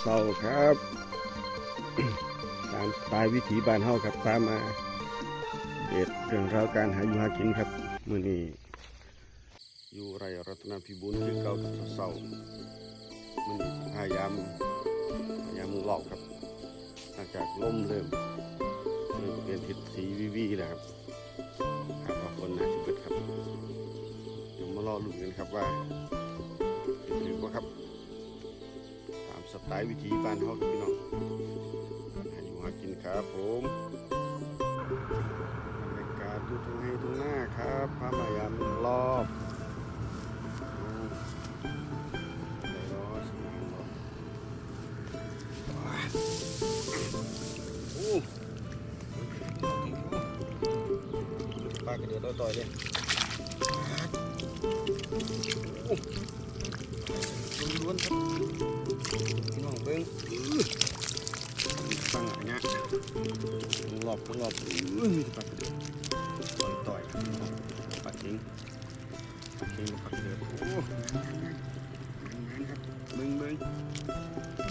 เศร้าครับตามสไตล์วิถีบ้านเฮาครับพามาเด็ดเรื่องราวการหาอยู่หากินครับมื้อนี้อยู่ไรรัตนพิบูลคือเก่ากับเศร้ามื้อนี้พยายามพยายามมือหลอกครับหลังจากล่มเริ่มเริ่มเปลี่ยนทิศสีวิวีแล้วครับคาดว่าฝนน่าจะเกิดครับเดี๋ยวมารอลุ้นกันครับว่าจะถึงว่าครับ สไตล์วิถีบ้านเฮาพี่น้องใหาอยู่หากินครับผมบรรยากาศอยู่ตรงให้ตรงหน้าครับพามายามรอบอืมได้รอสนามรอบว้าวโอ้ปลากระเดือดต่อยเลยโอ้ล้วนๆครับ หลอบหลอบอื้อมีแต่ปลากระเดือกต่อยต่อยครับปลาเค็งปลาเค็งกักเดือกโอ้งานงานงานงานครับเบิ้งเบ่ง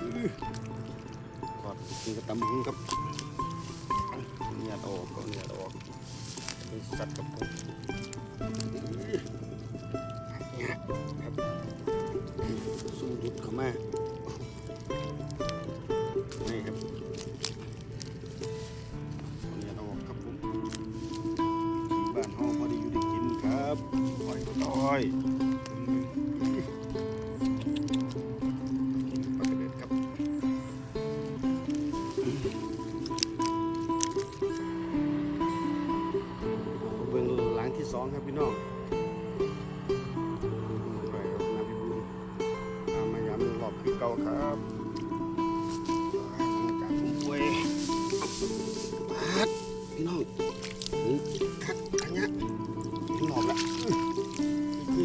อื้อทอดกินกับตำหุงครับเนี่ยดออกก็เนี่ยดออกเป็นสัตว์กับผมอื้อเนี่ยครับสู้ดุดเข้ามา อยก็ต้อยกินปลากระเด็ดครับเบื้องหลังที่สองครับพี่น้องไปครับน้ำพี่บุญตามมายามรอบคือเก่าครับจากผมป่วยปัดพี่น้อง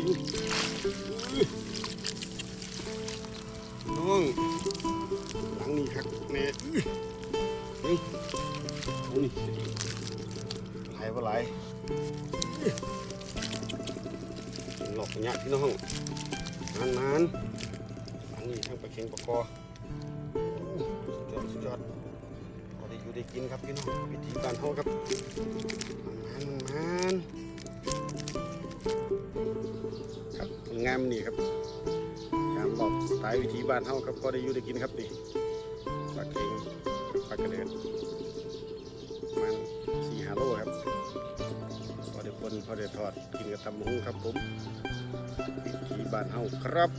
น้องหลังนี้คักแน่เฮ้ยโอ้นี่ไหลว่าไหลหลอบอันเนี้ยพี่น้องนานนานหลังนี้ทั้งปลาเค็งปลากอสุดยอดสุดยอดพอได้อยู่ได้กินครับพี่น้องวิธีการเขาครับามนี่ครับยามบอกสไตล์วิธีบ้านเฮาครับก็ได้อยู่ได้กินครับนี่ปลาเค็งปลากระเดือนมันสี่ห้าโลครับพอได้ปนพอได้ทอดกินกับตำหงครับผมวิธีบ้านเฮาครับ